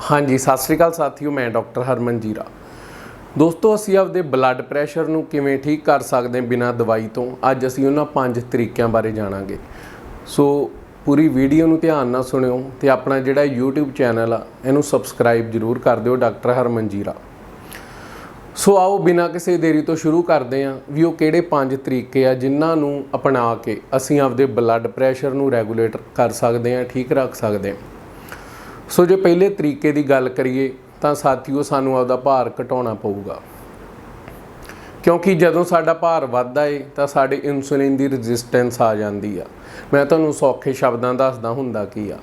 ਹਾਂਜੀ, ਸਤਿ ਸ੍ਰੀ ਅਕਾਲ ਸਾਥੀਓ, ਮੈਂ ਡਾਕਟਰ ਹਰਮਨ ਜੀਰਾ। ਦੋਸਤੋ, ਅਸੀਂ ਆਪਦੇ ਬਲੱਡ ਪ੍ਰੈਸ਼ਰ ਨੂੰ ਕਿਵੇਂ ਠੀਕ ਕਰ ਸਕਦੇ ਬਿਨਾਂ ਦਵਾਈ ਤੋਂ? ਅੱਜ ਅਸੀਂ ਉਹਨਾਂ ਪੰਜ ਤਰੀਕਿਆਂ ਬਾਰੇ ਜਾਣਾਂਗੇ। ਸੋ, ਪੂਰੀ ਵੀਡੀਓ ਨੂੰ ਧਿਆਨ ਨਾਲ ਸੁਣਿਓ ਤੇ ਆਪਣਾ ਜਿਹੜਾ YouTube ਚੈਨਲ ਆ, ਇਹਨੂੰ ਸਬਸਕ੍ਰਾਈਬ ਜਰੂਰ ਕਰ ਦਿਓ ਡਾਕਟਰ ਹਰਮਨ ਜੀਰਾ। ਸੋ, ਆਓ ਬਿਨਾਂ ਕਿਸੇ ਦੇਰੀ ਤੋਂ ਸ਼ੁਰੂ ਕਰਦੇ ਹਾਂ ਵੀ ਉਹ ਕਿਹੜੇ ਪੰਜ ਤਰੀਕੇ ਆ ਜਿਨ੍ਹਾਂ ਨੂੰ ਅਪਣਾ ਕੇ ਅਸੀਂ ਆਪਦੇ ਬਲੱਡ ਪ੍ਰੈਸ਼ਰ ਨੂੰ ਰੈਗੂਲੇਟ ਕਰ ਸਕਦੇ ਹਾਂ, ਠੀਕ ਰੱਖ ਸਕਦੇ ਹਾਂ। ਸੋ ਜੇ ਪਹਿਲੇ ਤਰੀਕੇ ਦੀ ਗੱਲ ਕਰੀਏ ਤਾਂ ਸਾਥੀਓ ਸਾਨੂੰ ਆਪਦਾ ਭਾਰ ਘਟਾਉਣਾ ਪਊਗਾ। ਕਿਉਂਕਿ ਜਦੋਂ ਸਾਡਾ ਭਾਰ ਵੱਧਦਾ ਏ ਤਾਂ ਸਾਡੇ ਇਨਸੂਲਿਨ ਦੀ ਰੈਜ਼ਿਸਟੈਂਸ ਆ ਜਾਂਦੀ ਆ। ਮੈਂ ਤੁਹਾਨੂੰ ਸੌਖੇ ਸ਼ਬਦਾਂ ਦੱਸਦਾ ਹੁੰਦਾ ਕੀ ਆ।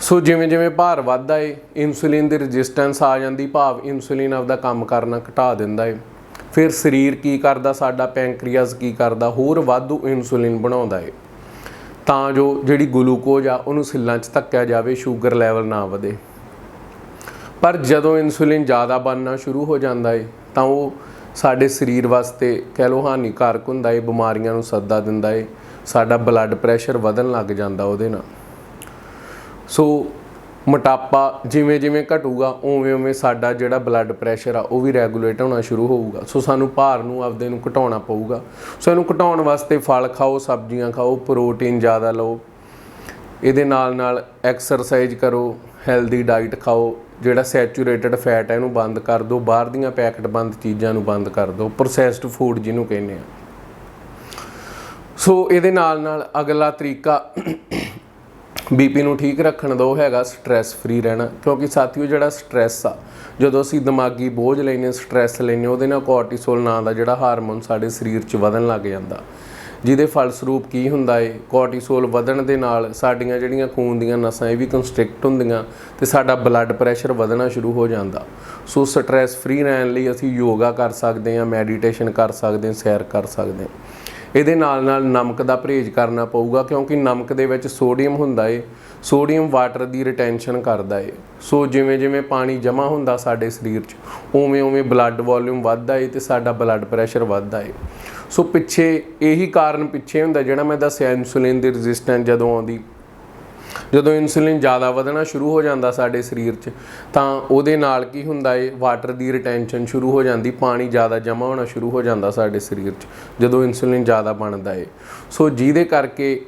ਸੋ ਜਿਵੇਂ ਜਿਵੇਂ ਭਾਰ ਵੱਧਦਾ ਏ ਇਨਸੂਲਿਨ ਦੀ ਰੈਜ਼ਿਸਟੈਂਸ ਆ ਜਾਂਦੀ, ਭਾਵ ਇਨਸੂਲਿਨ ਆਪਦਾ ਕੰਮ ਕਰਨਾ ਘਟਾ ਦਿੰਦਾ ਏ। ਫਿਰ ਸਰੀਰ ਕੀ ਕਰਦਾ, ਸਾਡਾ ਪੈਂਕਰੀਅਸ ਕੀ ਕਰਦਾ, ਹੋਰ ਵਾਧੂ ਇਨਸੂਲਿਨ ਬਣਾਉਂਦਾ ਏ। ਤਾਂ ਜੋ ਜਿਹੜੀ ਗਲੂਕੋਜ਼ ਆ, ਉਹਨੂੰ ਸਿੱਲਾਂ 'ਚ ਧੱਕਿਆ ਜਾਵੇ, ਸ਼ੂਗਰ ਲੈਵਲ ਨਾ ਵਧੇ। ਪਰ ਜਦੋਂ ਇਨਸੂਲਿਨ ਜ਼ਿਆਦਾ ਬਣਨਾ ਸ਼ੁਰੂ ਹੋ ਜਾਂਦਾ ਏ, ਤਾਂ ਉਹ ਸਾਡੇ ਸਰੀਰ ਵਾਸਤੇ ਕਹਿ ਲੋ ਹਾਨੀਕਾਰਕ ਹੁੰਦਾ ਏ, ਬਿਮਾਰੀਆਂ ਨੂੰ ਸੱਦਾ ਦਿੰਦਾ ਏ, ਸਾਡਾ ਬਲੱਡ ਪ੍ਰੈਸ਼ਰ ਵਧਣ ਲੱਗ ਜਾਂਦਾ ਉਹਦੇ ਨਾਲ। ਸੋ ਮੋਟਾਪਾ ਜਿਵੇਂ ਜਿਵੇਂ ਘਟੂਗਾ, ਉਵੇਂ ਉਵੇਂ ਸਾਡਾ ਜਿਹੜਾ ਬਲੱਡ ਪ੍ਰੈਸ਼ਰ ਆ, ਉਹ ਵੀ ਰੈਗੂਲੇਟ ਹੋਣਾ ਸ਼ੁਰੂ ਹੋਊਗਾ। ਸੋ ਸਾਨੂੰ ਭਾਰ ਨੂੰ ਆਪਦੇ ਨੂੰ ਘਟਾਉਣਾ ਪਊਗਾ। ਸੋ ਇਹਨੂੰ ਘਟਾਉਣ ਵਾਸਤੇ ਫਲ ਖਾਓ, ਸਬਜ਼ੀਆਂ ਖਾਓ ਪ੍ਰੋਟੀਨ ਜ਼ਿਆਦਾ ਲਓ। ਇਹਦੇ ਨਾਲ ਨਾਲ ਐਕਸਰਸਾਈਜ਼ ਕਰੋ ਹੈਲਦੀ ਡਾਈਟ ਖਾਓ। ਜਿਹੜਾ ਸੈਚੂਰੇਟਡ ਫੈਟ ਹੈ ਇਹਨੂੰ ਬੰਦ ਕਰ ਦਿਓ। ਬਾਹਰ ਦੀਆਂ ਪੈਕਟ ਬੰਦ ਚੀਜ਼ਾਂ ਨੂੰ ਬੰਦ ਕਰ ਦਿਓ। ਪ੍ਰੋਸੈਸਡ ਫੂਡ ਜਿਹਨੂੰ ਕਹਿੰਦੇ ਆ। ਸੋ ਇਹਦੇ ਨਾਲ ਨਾਲ ਅਗਲਾ ਤਰੀਕਾ ਬੀਪੀ ਨੂੰ ਠੀਕ ਰੱਖਣ ਦਾ ਉਹ ਹੈਗਾ ਸਟ्रेस ਫਰੀ ਰਹਿਣਾ। ਕਿਉਂਕਿ ਸਾਥੀਓ ਜਿਹੜਾ ਸਟ्रेस ਆ, ਜਦੋਂ ਅਸੀਂ ਦਿਮਾਗੀ ਬੋਝ ਲੈਨੇ ਸਟ्रेस ਲੈਨੇ ਉਹਦੇ ਨਾਲ ਕੋਰਟੀਸੋਲ ਨਾਂ ਦਾ ਜਿਹੜਾ ਹਾਰਮੋਨ ਸਾਡੇ ਸਰੀਰ 'ਚ ਵਧਣ ਲੱਗ ਜਾਂਦਾ। ਜਿਹਦੇ ਫਲਸਰੂਪ ਕੀ ਹੁੰਦਾ ਏ? ਕੋਰਟੀਸੋਲ ਵਧਣ ਦੇ ਨਾਲ ਸਾਡੀਆਂ ਜਿਹੜੀਆਂ ਖੂਨ ਦੀਆਂ ਨਸਾਂ, ਇਹ ਵੀ ਕੰਸਟ੍ਰਿਕਟ ਹੁੰਦੀਆਂ ਤੇ ਸਾਡਾ ਬਲੱਡ ਪ੍ਰੈਸ਼ਰ ਵਧਣਾ ਸ਼ੁਰੂ ਹੋ ਜਾਂਦਾ। ਸੋ ਸਟ्रेस ਫਰੀ ਰਹਿਣ ਲਈ ਅਸੀਂ ਯੋਗਾ ਕਰ ਸਕਦੇ ਹਾਂ ਮੈਡੀਟੇਸ਼ਨ ਕਰ ਸਕਦੇ ਸੈਰ ਕਰ ਸਕਦੇ ਹਾਂ। ਇਹਦੇ ਨਾਲ ਨਾਲ ਨਮਕ ਦਾ ਪਰਹੇਜ਼ ਕਰਨਾ ਪਊਗਾ, ਕਿਉਂਕਿ ਨਮਕ ਦੇ ਵਿੱਚ ਸੋਡੀਅਮ ਹੁੰਦਾ ਏ। ਸੋਡੀਅਮ ਵਾਟਰ ਦੀ ਰਿਟੈਂਸ਼ਨ ਕਰਦਾ ਏ। ਸੋ ਜਿਵੇਂ ਜਿਵੇਂ ਪਾਣੀ ਜਮ੍ਹਾਂ ਹੁੰਦਾ ਸਾਡੇ ਸਰੀਰ 'ਚ, ਉਵੇਂ ਉਵੇਂ ਬਲੱਡ ਵੋਲਿਊਮ ਵੱਧਦਾ ਏ ਤੇ ਸਾਡਾ ਬਲੱਡ ਪ੍ਰੈਸ਼ਰ ਵੱਧਦਾ ਏ। ਸੋ ਪਿੱਛੇ ਇਹੀ ਕਾਰਨ ਪਿੱਛੇ ਹੁੰਦਾ ਜਿਹੜਾ ਮੈਂ ਦੱਸਿਆ ਇਨਸੂਲਿਨ ਦੀ ਰੈਜ਼ਿਸਟੈਂਸ ਜਦੋਂ ਆਉਂਦੀ। ਜਦੋਂ ਇਨਸੂਲਿਨ ਜ਼ਿਆਦਾ ਵਧਣਾ ਸ਼ੁਰੂ ਹੋ ਜਾਂਦਾ ਸਾਡੇ ਸਰੀਰ 'ਚ, ਤਾਂ ਉਹਦੇ ਨਾਲ ਕੀ ਹੁੰਦਾ ਏ? ਵਾਟਰ ਦੀ ਰਿਟੈਂਸ਼ਨ ਸ਼ੁਰੂ ਹੋ ਜਾਂਦੀ, ਪਾਣੀ ਜ਼ਿਆਦਾ ਜਮ੍ਹਾਂ ਹੋਣਾ ਸ਼ੁਰੂ ਹੋ ਜਾਂਦਾ ਸਾਡੇ ਸਰੀਰ 'ਚ, ਜਦੋਂ ਇਨਸੂਲਿਨ ਜ਼ਿਆਦਾ ਬਣਦਾ ਏ। ਸੋ ਜਿਹਦੇ ਕਰਕੇ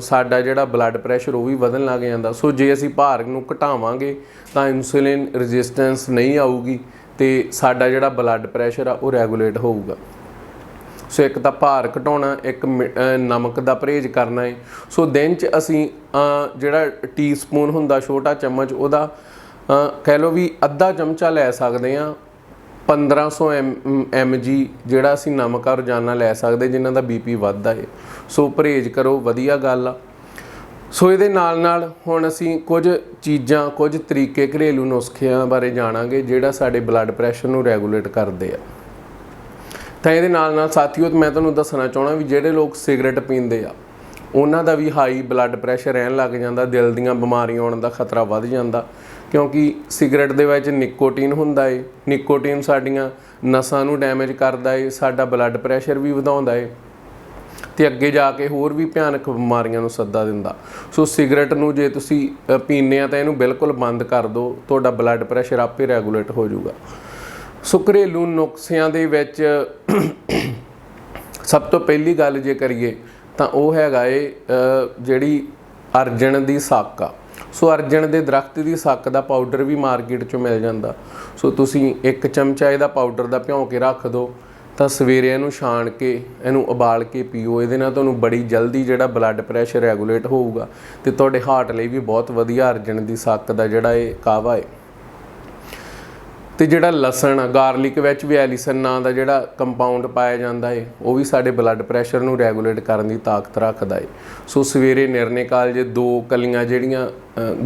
ਸਾਡਾ ਜਿਹੜਾ ਬਲੱਡ ਪ੍ਰੈਸ਼ਰ ਉਹ ਵੀ ਵਧਣ ਲੱਗ ਜਾਂਦਾ। ਸੋ ਜੇ ਅਸੀਂ ਭਾਰ ਨੂੰ ਘਟਾਵਾਂਗੇ, ਤਾਂ ਇਨਸੂਲਿਨ ਰੈਜ਼ਿਸਟੈਂਸ ਨਹੀਂ ਆਊਗੀ ਤੇ ਸਾਡਾ ਜਿਹੜਾ ਬਲੱਡ ਪ੍ਰੈਸ਼ਰ ਆ, ਉਹ ਰੈਗੂਲੇਟ ਹੋਊਗਾ। ਸੋ ਇੱਕ ਤਾਂ ਭਾਰ ਘਟਾਉਣਾ ਇੱਕ ਮਿ- ਨਮਕ ਦਾ ਪਰਹੇਜ਼ ਕਰਨਾ ਹੈ ਸੋ ਦਿਨ ਚ ਅਸੀਂ ਅਹ, ਜਿਹੜਾ ਟੀਸਪੂਨ ਹੁੰਦਾ ਛੋਟਾ ਚਮਚ ਉਹਦਾ ਕਹਿ ਲਓ ਵੀ ਅੱਧਾ ਚਮਚਾ ਲੈ ਸਕਦੇ ਆ 1500 mg ਜਿਹੜਾ ਅਸੀਂ ਨਮਕ ਆ ਰੋਜ਼ਾਨਾ ਲੈ ਸਕਦੇ ਜਿਨ੍ਹਾਂ ਦਾ ਬੀਪੀ ਵੱਧਦਾ ਹੈ ਸੋ ਪਰਹੇਜ਼ ਕਰੋ ਵਧੀਆ ਗੱਲ ਆ। ਸੋ ਇਹਦੇ ਨਾਲ ਨਾਲ ਹੁਣ ਅਸੀਂ ਕੁਝ ਚੀਜ਼ਾਂ ਕੁਝ ਤਰੀਕੇ ਘਰੇਲੂ ਨੁਸਖਿਆਂ ਬਾਰੇ ਜਾਣਾਂਗੇ ਜਿਹੜਾ ਸਾਡੇ ਬਲੱਡ ਪ੍ਰੈਸ਼ਰ ਨੂੰ ਰੈਗੂਲੇਟ ਕਰਦੇ ਆ। ਤਾਂ ਇਹਦੇ ਨਾਲ ਨਾਲ ਸਾਥੀਓ ਮੈਂ ਤੁਹਾਨੂੰ ਦੱਸਣਾ ਚਾਹਣਾ ਵੀ ਜਿਹੜੇ ਲੋਕ ਸਿਗਰਟ ਪੀਂਦੇ ਆ, ਉਹਨਾਂ ਦਾ ਵੀ ਹਾਈ ਬਲੱਡ ਪ੍ਰੈਸ਼ਰ ਰਹਿਣ ਲੱਗ ਜਾਂਦਾ, ਦਿਲ ਦੀਆਂ ਬਿਮਾਰੀਆਂ ਆਉਣ ਦਾ ਖਤਰਾ ਵੱਧ ਜਾਂਦਾ, ਕਿਉਂਕਿ ਸਿਗਰਟ ਦੇ ਵਿੱਚ ਨਿਕੋਟੀਨ ਹੁੰਦਾ ਏ, ਨਿਕੋਟੀਨ ਸਾਡੀਆਂ ਨਸਾਂ ਨੂੰ ਡੈਮੇਜ ਕਰਦਾ ਏ, ਸਾਡਾ ਬਲੱਡ ਪ੍ਰੈਸ਼ਰ ਵੀ ਵਧਾਉਂਦਾ ਏ, ਤੇ ਅੱਗੇ ਜਾ ਕੇ ਹੋਰ ਵੀ ਭਿਆਨਕ ਬਿਮਾਰੀਆਂ ਨੂੰ ਸੱਦਾ ਦਿੰਦਾ। ਸੋ ਸਿਗਰਟ ਨੂੰ ਜੇ ਤੁਸੀਂ ਪੀਂਦੇ ਆ ਤਾਂ ਇਹਨੂੰ ਬਿਲਕੁਲ ਬੰਦ ਕਰ ਦਿਓ ਤੁਹਾਡਾ ਬਲੱਡ ਪ੍ਰੈਸ਼ਰ ਆਪੇ ਰੈਗੂਲੇਟ ਹੋ ਜਾਊਗਾ। ਸੋ ਘਰੇਲੂ ਨੁਕਸਿਆਂ ਦੇ ਵਿੱਚ ਸਭ ਤੋਂ ਪਹਿਲੀ ਗੱਲ ਜੇ ਕਰੀਏ ਤਾਂ ਉਹ ਹੈਗਾ ਏ ਜਿਹੜੀ ਅਰਜਣ ਦੀ ਸੱਕ। ਆ ਸੋ ਅਰਜਣ ਦੇ ਦਰਖਤ ਦੀ ਸਾਕ ਦਾ ਪਾਊਡਰ ਵੀ ਮਾਰਕੀਟ 'ਚੋਂ ਮਿਲ ਜਾਂਦਾ। ਸੋ ਤੁਸੀਂ ਇੱਕ ਚਮਚਾ ਇਹਦਾ ਪਾਊਡਰ ਦਾ ਭਿਉਂ ਕੇ ਰੱਖ ਦਿਓ ਤਾਂ ਸਵੇਰੇ ਇਹਨੂੰ ਛਾਣ ਕੇ, ਇਹਨੂੰ ਉਬਾਲ ਕੇ ਪੀਓ। ਇਹਦੇ ਨਾਲ ਤੁਹਾਨੂੰ ਬੜੀ ਜਲਦੀ ਜਿਹੜਾ ਬਲੱਡ ਪ੍ਰੈਸ਼ਰ ਰੈਗੂਲੇਟ ਹੋਊਗਾ ਤੇ ਤੁਹਾਡੇ ਹਾਰਟ ਲਈ ਵੀ ਬਹੁਤ ਵਧੀਆ ਅਰਜਣ ਦੀ ਸਾਕ ਦਾ ਜਿਹੜਾ ਇਹ ਕਾਵਾ ਹੈ ਤੇ ਜਿਹੜਾ ਲਸਣ ਆ, ਗਾਰਲਿਕ ਵਿੱਚ ਵੀ ਐਲੀਸਨ ਨਾਂ ਦਾ ਜਿਹੜਾ ਕੰਪਾਊਂਡ ਪਾਇਆ ਜਾਂਦਾ ਏ, ਉਹ ਵੀ ਸਾਡੇ ਬਲੱਡ ਪ੍ਰੈਸ਼ਰ ਨੂੰ ਰੈਗੂਲੇਟ ਕਰਨ ਦੀ ਤਾਕਤ ਰੱਖਦਾ ਏ। ਸੋ ਸਵੇਰੇ ਨਿਰਣੇ ਕਾਲ ਜੇ ਦੋ ਕਲੀਆਂ ਜਿਹੜੀਆਂ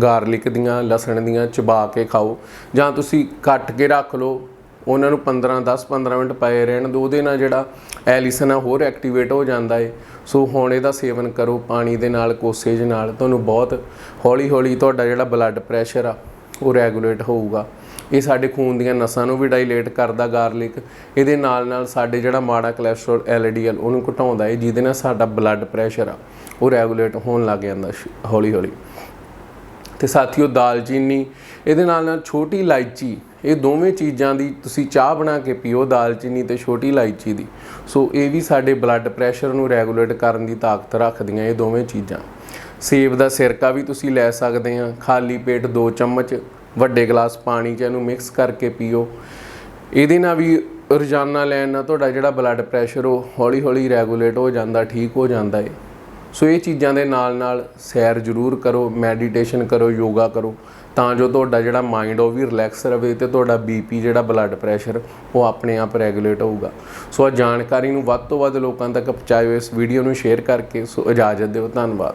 ਗਾਰਲਿਕ ਦੀਆਂ, ਲਸਣ ਦੀਆਂ ਚਬਾ ਕੇ ਖਾਓ, ਜਾਂ ਤੁਸੀਂ ਕੱਟ ਕੇ ਰੱਖ ਲਓ, ਉਹਨਾਂ ਨੂੰ 15 10 15 ਮਿੰਟ ਪਏ ਰਹਿਣ ਦੋ ਉਹਦੇ ਨਾਲ ਜਿਹੜਾ ਐਲੀਸਨ ਆ ਹੋਰ ਐਕਟੀਵੇਟ ਹੋ ਜਾਂਦਾ ਏ। ਸੋ ਹੁਣ ਇਹਦਾ ਸੇਵਨ ਕਰੋ ਪਾਣੀ ਦੇ ਨਾਲ, ਕੋਸੇਜ ਨਾਲ, ਤੁਹਾਨੂੰ ਬਹੁਤ ਹੌਲੀ ਹੌਲੀ ਤੁਹਾਡਾ ਜਿਹੜਾ ਬਲੱਡ ਪ੍ਰੈਸ਼ਰ ਆ, ਉਹ ਰੈਗੂਲੇਟ ਹੋਊਗਾ। ਇਹ ਸਾਡੇ ਖੂਨ ਦੀਆਂ ਨਸਾਂ ਨੂੰ ਵੀ ਡਾਇਲੇਟ ਕਰਦਾ ਗਾਰਲਿਕ ਇਹਦੇ ਨਾਲ ਨਾਲ ਸਾਡੇ ਜਿਹੜਾ ਮਾੜਾ ਕੋਲੇਸਟ੍ਰੋਲ ਐਲਡੀਐਲ ਉਹਨੂੰ ਘਟਾਉਂਦਾ ਹੈ ਜਿਹਦੇ ਨਾਲ ਸਾਡਾ ਬਲੱਡ ਪ੍ਰੈਸ਼ਰ ਆ, ਉਹ ਰੈਗੂਲੇਟ ਹੋਣ ਲੱਗ ਜਾਂਦਾ ਹੌਲੀ ਹੌਲੀ। ਤੇ ਸਾਥੀਓ ਦਾਲਚੀਨੀ, ਇਹਦੇ ਨਾਲ ਨਾਲ ਛੋਟੀ ਇਲਾਇਚੀ, ਇਹ ਦੋਵੇਂ ਚੀਜ਼ਾਂ ਦੀ ਤੁਸੀਂ ਚਾਹ ਬਣਾ ਕੇ ਪੀਓ ਦਾਲਚੀਨੀ ਤੇ ਛੋਟੀ ਇਲਾਇਚੀ ਦੀ। ਸੋ ਇਹ ਵੀ ਸਾਡੇ ਬਲੱਡ ਪ੍ਰੈਸ਼ਰ ਨੂੰ ਰੈਗੂਲੇਟ ਕਰਨ ਦੀ ਤਾਕਤ ਰੱਖਦੀਆਂ ਇਹ ਦੋਵੇਂ ਚੀਜ਼ਾਂ। ਸੇਬ ਦਾ ਸਿਰਕਾ ਵੀ ਤੁਸੀਂ ਲੈ ਸਕਦੇ ਆ, ਖਾਲੀ ਪੇਟ 2 ਚਮਚ ਵੱਡੇ ਗਲਾਸ ਪਾਣੀ 'ਚ ਇਹਨੂੰ ਮਿਕਸ ਕਰਕੇ ਪੀਓ। ਇਹਦੇ ਨਾਲ ਵੀ ਰੋਜ਼ਾਨਾ ਲੈਣ ਨਾਲ ਤੁਹਾਡਾ ਜਿਹੜਾ ਬਲੱਡ ਪ੍ਰੈਸ਼ਰ ਉਹ ਹੌਲੀ ਹੌਲੀ ਰੈਗੂਲੇਟ ਹੋ ਜਾਂਦਾ, ਠੀਕ ਹੋ ਜਾਂਦਾ ਹੈ ਸੋ ਇਹ ਚੀਜ਼ਾਂ ਦੇ ਨਾਲ ਨਾਲ ਸੈਰ ਜ਼ਰੂਰ ਕਰੋ ਮੈਡੀਟੇਸ਼ਨ ਕਰੋ, ਯੋਗਾ ਕਰੋ। ਤਾਂ ਜੋ ਤੁਹਾਡਾ ਜਿਹੜਾ ਮਾਈਂਡ ਉਹ ਵੀ ਰਿਲੈਕਸ ਰਵੇ ਤੇ ਤੁਹਾਡਾ ਬੀਪੀ ਜਿਹੜਾ ਬਲੱਡ ਪ੍ਰੈਸ਼ਰ ਉਹ ਆਪਣੇ ਆਪ ਰੈਗੂਲੇਟ ਹੋਊਗਾ। ਸੋ ਆ ਜਾਣਕਾਰੀ ਨੂੰ ਵੱਧ ਤੋਂ ਵੱਧ ਲੋਕਾਂ ਤੱਕ ਪਹੁੰਚਾਇਓ, ਇਸ ਵੀਡੀਓ ਨੂੰ ਸ਼ੇਅਰ ਕਰਕੇ। ਸੋ ਇਜਾਜ਼ਤ ਦਿਓ, ਧੰਨਵਾਦ।